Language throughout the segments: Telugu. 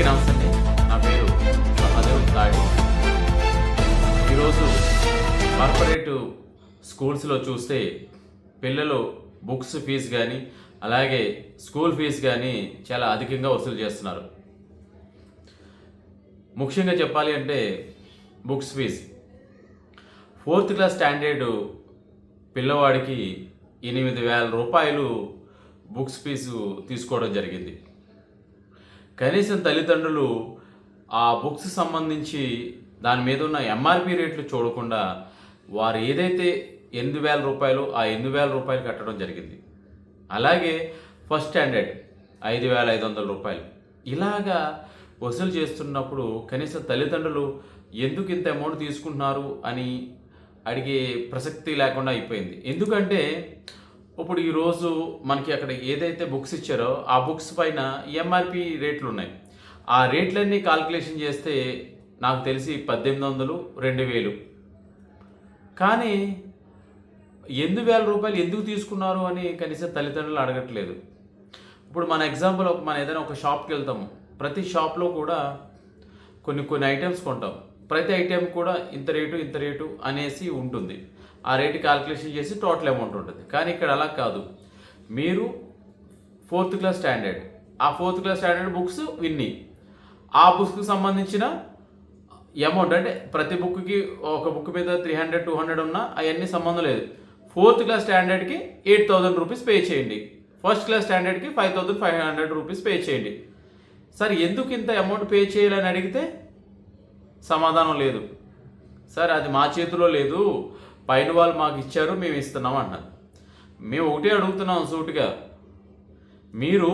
అందరికీ నమస్తే నా పేరు సహదేవ్ తాడి ఈరోజు కార్పొరేట్ స్కూల్స్లో చూస్తే పిల్లలు బుక్స్ ఫీజు కానీ అలాగే స్కూల్ ఫీజు కానీ చాలా అధికంగా వసూలు చేస్తున్నారు. ముఖ్యంగా చెప్పాలి అంటే books fees. Fourth class standard పిల్లవాడికి ఎనిమిది వేల రూపాయలు బుక్స్ ఫీజు తీసుకోవడం జరిగింది. కనీసం తల్లిదండ్రులు ఆ బుక్స్ సంబంధించి దాని మీద ఉన్న ఎంఆర్పి రేట్లు చూడకుండా వారు ఏదైతే ఎనిమిది వేల రూపాయలు ఆ ఎనిమిది వేల రూపాయలు కట్టడం జరిగింది. అలాగే ఫస్ట్ స్టాండర్డ్ ఐదు వేల ఐదు వందల రూపాయలు. ఇలాగా వసూలు చేస్తున్నప్పుడు కనీసం తల్లిదండ్రులు ఎందుకు ఇంత అమౌంట్ తీసుకుంటున్నారు అని అడిగే ప్రసక్తి లేకుండా అయిపోయింది. ఎందుకంటే ఇప్పుడు ఈరోజు మనకి అక్కడ ఏదైతే బుక్స్ ఇచ్చారో ఆ బుక్స్ పైన ఎంఆర్పి రేట్లు ఉన్నాయి. ఆ రేట్లన్నీ కాల్కులేషన్ చేస్తే నాకు తెలిసి పద్దెనిమిది వందలు రెండు వేలు. కానీ ఎనిమిది వేల రూపాయలు ఎందుకు తీసుకున్నారు అని కనీసం తల్లిదండ్రులు అడగట్లేదు. ఇప్పుడు మన ఎగ్జాంపుల్ ఒక మన ఏదైనా ఒక షాప్కి వెళ్తాము. ప్రతి షాప్లో కూడా కొన్ని కొన్ని ఐటమ్స్ కొంటాం. ప్రతి ఐటెం కూడా ఇంత రేటు ఇంత రేటు అనేసి ఉంటుంది. ఆ రేటు క్యాల్కులేషన్ చేసి టోటల్ అమౌంట్ ఉంటుంది. కానీ ఇక్కడ అలా కాదు. మీరు ఫోర్త్ క్లాస్ స్టాండర్డ్ ఆ ఫోర్త్ క్లాస్ స్టాండర్డ్ బుక్స్ విన్ని. ఆ బుక్స్కి సంబంధించిన అమౌంట్ అంటే ప్రతి బుక్కి ఒక బుక్ మీద త్రీ హండ్రెడ్ టూ హండ్రెడ్ ఉన్నా అవన్నీ సంబంధం లేదు. ఫోర్త్ క్లాస్ స్టాండర్డ్కి ఎయిట్ థౌసండ్ రూపీస్ పే చేయండి. First class స్టాండర్డ్కి five thousand five hundred rupees pay చేయండి. సార్ ఎందుకు ఇంత అమౌంట్ పే చేయాలని అడిగితే సమాధానం లేదు. సార్ అది మా చేతిలో లేదు. పైన వాళ్ళు మాకు ఇచ్చారు మేము ఇస్తున్నాం అన్నారు. మేము ఒకటే అడుగుతున్నాం సూటుగా. మీరు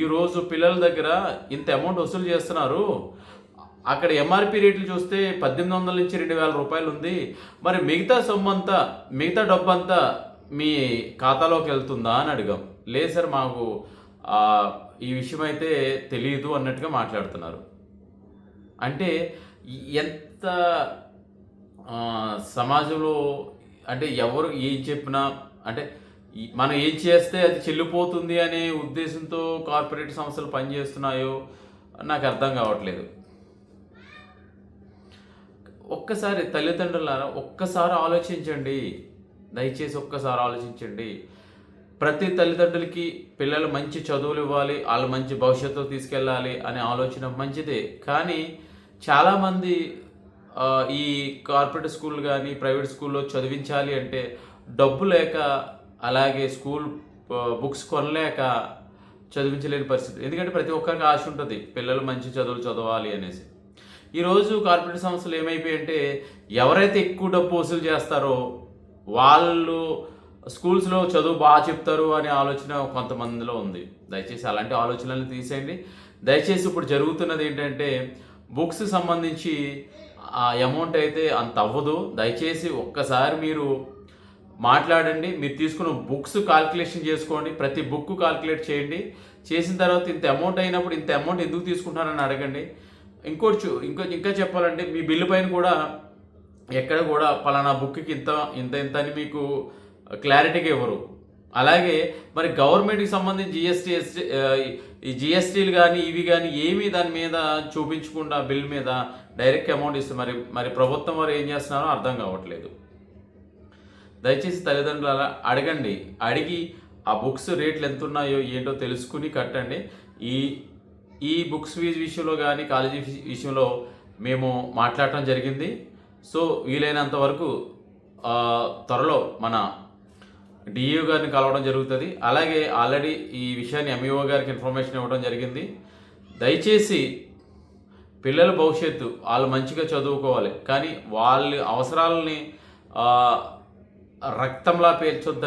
ఈరోజు పిల్లల దగ్గర ఇంత అమౌంట్ వసూలు చేస్తున్నారు. అక్కడ ఎంఆర్పి రేట్లు చూస్తే పద్దెనిమిది వందల నుంచి రెండు వేల రూపాయలు ఉంది. మరి మిగతా సొమ్ము అంతా మిగతా డబ్బు అంతా మీ ఖాతాలోకి వెళ్తుందా అని అడిగాం. లేదు సార్ మాకు ఈ విషయం అయితే తెలియదు అన్నట్టుగా మాట్లాడుతున్నారు. అంటే ఎంత సమాజంలో అంటే ఎవరు ఏం చెప్పినా అంటే మనం ఏం చేస్తే అది చెల్లిపోతుంది అనే ఉద్దేశంతో కార్పొరేట్ సంస్థలు పనిచేస్తున్నాయో నాకు అర్థం కావట్లేదు. ఒక్కసారి తల్లిదండ్రులారా ఒక్కసారి ఆలోచించండి. దయచేసి ఒక్కసారి ఆలోచించండి. ప్రతి తల్లిదండ్రులకి పిల్లలు మంచి చదువులు ఇవ్వాలి వాళ్ళు మంచి భవిష్యత్తు తీసుకెళ్ళాలి అనే ఆలోచన మంచిదే. కానీ చాలామంది ఈ కార్పొరేట్ స్కూల్ కానీ ప్రైవేట్ స్కూల్లో చదివించాలి అంటే డబ్బు లేక అలాగే స్కూల్ బుక్స్ కొనలేక చదివించలేని పరిస్థితి. ఎందుకంటే ప్రతి ఒక్కరికి ఆశ ఉంటుంది పిల్లలు మంచి చదువులు చదవాలి అనేసి. ఈరోజు కార్పొరేట్ సంస్థలు ఏమైపోయాయంటే ఎవరైతే ఎక్కువ డబ్బు వసూలు చేస్తారో వాళ్ళు స్కూల్స్లో చదువు బాగా చెప్తారు అనే ఆలోచన కొంతమందిలో ఉంది. దయచేసి అలాంటి ఆలోచనలు తీసేయండి. దయచేసి ఇప్పుడు జరుగుతున్నది ఏంటంటే బుక్స్ సంబంధించి ఆ అమౌంట్ అయితే అంత అవ్వదు. దయచేసి ఒక్కసారి మీరు మాట్లాడండి. మీరు తీసుకున్న బుక్స్ కాల్కులేషన్ చేసుకోండి. ప్రతి బుక్ కాల్కులేట్ చేయండి. చేసిన తర్వాత ఇంత అమౌంట్ అయినప్పుడు ఇంత అమౌంట్ ఎందుకు తీసుకుంటున్నారని అడగండి. ఇంకోటి చూ- ఇంకో ఇంకా చెప్పాలంటే మీ బిల్లు పైన కూడా ఎక్కడ కూడా పలానా బుక్కి ఇంత ఇంత ఇంత అని మీకు క్లారిటీగా ఇవ్వరు. అలాగే మరి గవర్నమెంట్కి సంబంధించి జిఎస్టీ ఈ జిఎస్టీలు కానీ ఇవి కానీ ఏమీ దాని మీద చూపించకుండా బిల్ మీద డైరెక్ట్ అమౌంట్ ఇస్తే మరి మరి ప్రభుత్వం వారు ఏం చేస్తున్నారో అర్థం కావట్లేదు. దయచేసి తల్లిదండ్రులు అలా అడగండి. అడిగి ఆ బుక్స్ రేట్లు ఎంత ఉన్నాయో ఏంటో తెలుసుకుని కట్టండి. ఈ ఈ బుక్స్ ఫీజు విషయంలో కానీ కాలేజీ విషయంలో మేము మాట్లాడటం జరిగింది. సో వీలైనంత వరకు త్వరలో మన డిఈఓ గారిని కలవడం జరుగుతుంది. అలాగే ఆల్రెడీ ఈ విషయాన్ని ఎంఈఓ గారికి ఇన్ఫర్మేషన్ ఇవ్వడం జరిగింది. దయచేసి పిల్లల భవిష్యత్తు వాళ్ళు మంచిగా చదువుకోవాలి. కానీ వాళ్ళ అవసరాలని రక్తంలా పేర్చొద్దని